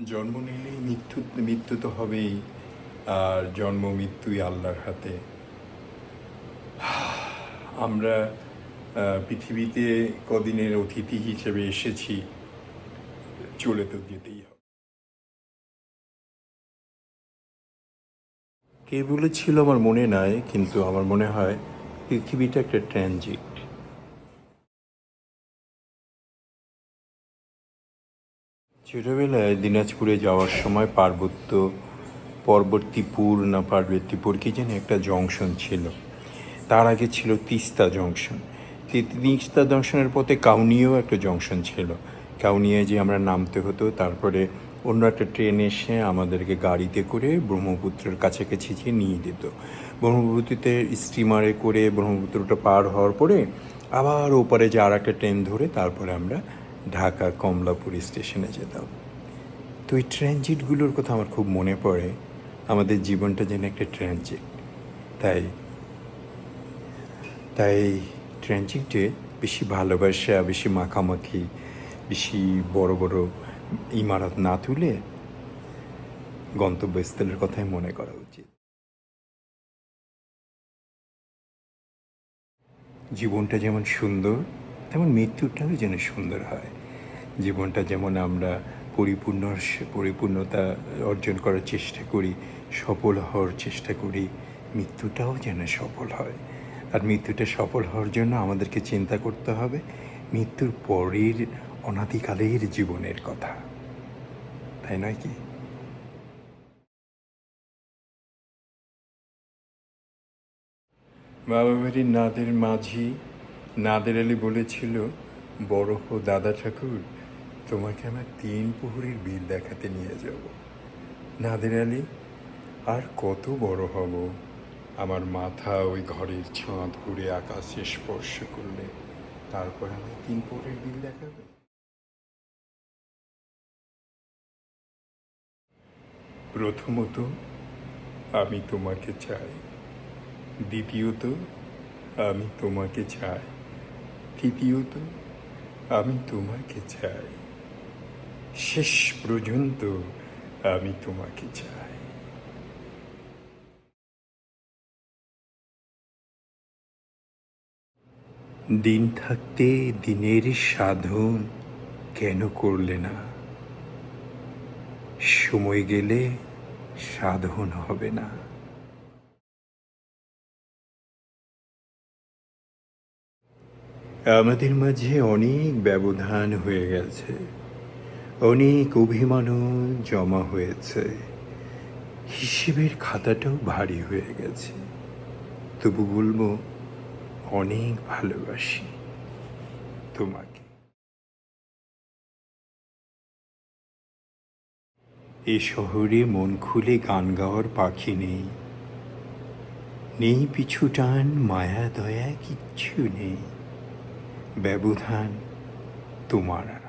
জন্ম নিলেই মৃত্যু মৃত্যু তো হবেই। আর জন্ম মৃত্যুই আল্লাহর হাতে। আমরা পৃথিবীতে কদিনের অতিথি হিসেবে এসেছি। চলে তো যেতেই হবে। কে বলেছিল আমার মনে নাই, কিন্তু আমার মনে হয় পৃথিবীটা একটা ট্রানজিট ছোটবেলায় দিনাজপুরে যাওয়ার সময় পার্বত্য পরবর্তীপুর না পার্বতীপুর কি যেন একটা জংশন ছিল। তার আগে ছিল তিস্তা জংশন। তিস্তা জংশনের পথে কাউনিয়াও একটা জংশন ছিল। কাউনিয়ায় যে আমরা নামতে হতো, তারপরে অন্য একটা ট্রেন এসে আমাদেরকে গাড়িতে করে ব্রহ্মপুত্রের কাছাকাছি যে নিয়ে দিত ব্রহ্মপুত্রতে স্টিমারে করে ব্রহ্মপুত্রটা পার হওয়ার পরে আবার ওপারে যে আর একটা ট্রেন ধরে তারপরে আমরা ঢাকা কমলাপুর স্টেশনে যেতাম। তো এই ট্রানজিটগুলোর কথা আমার খুব মনে পড়ে। আমাদের জীবনটা যেন একটা ট্রানজিট। তাই তাই ট্রানজিটে বেশি ভালোবাসা, বেশি মাখামাখি, বেশি বড় বড় ইমারত না তুলে গন্তব্যস্থলের কথাই মনে করা উচিত। জীবনটা যেমন সুন্দর তেমন মৃত্যুটাও যেন সুন্দর হয়। জীবনটা যেমন আমরা পরিপূর্ণ, পরিপূর্ণতা অর্জন করার চেষ্টা করি, সফল হওয়ার চেষ্টা করি, মৃত্যুটাও যেন সফল হয়। আর মৃত্যুটা সফল হওয়ার জন্য আমাদেরকে চিন্তা করতে হবে, মৃত্যুর পরের অনাদিকালের জীবনের কথা। তাই নয় কি? বাবা বাড়ির নাদের মাঝি নাদের আলী বলেছিল, বড় হো দাদা ঠাকুর, তোমাকে আমার তিন প্রহরীর বিল দেখাতে নিয়ে যাব। নাদের আলী আর কত বড় হব? আমার মাথা ওই ঘরের ছাঁদ ঘুরে আকাশে স্পর্শ করলে, তারপর আমি তিন প্রহরীর বিল দেখাবে। প্রথমত, আমি তোমাকে চাই। দ্বিতীয়ত, আমি তোমাকে চাই তৃতীয়ত আমি তোমাকে চাই। শেষ পর্যন্ত আমি তোমাকে চাই। দিন থাকতে দিনের সাধন কেন করলে না? সময় গেলে সাধন হবে না। আমাদের মাঝে অনেক ব্যবধান হয়ে গেছে। অনেক অভিমানও জমা হয়েছে। হিসেবের খাতাটাও ভারী হয়ে গেছে। তবু বলব, অনেক ভালোবাসি তোমাকে। এ শহরে মন খুলে গান গাওয়ার পাখি নেই। নেই পিছু টান, মায়া দয়া কিচ্ছু নেই। ব্যবধান তোমার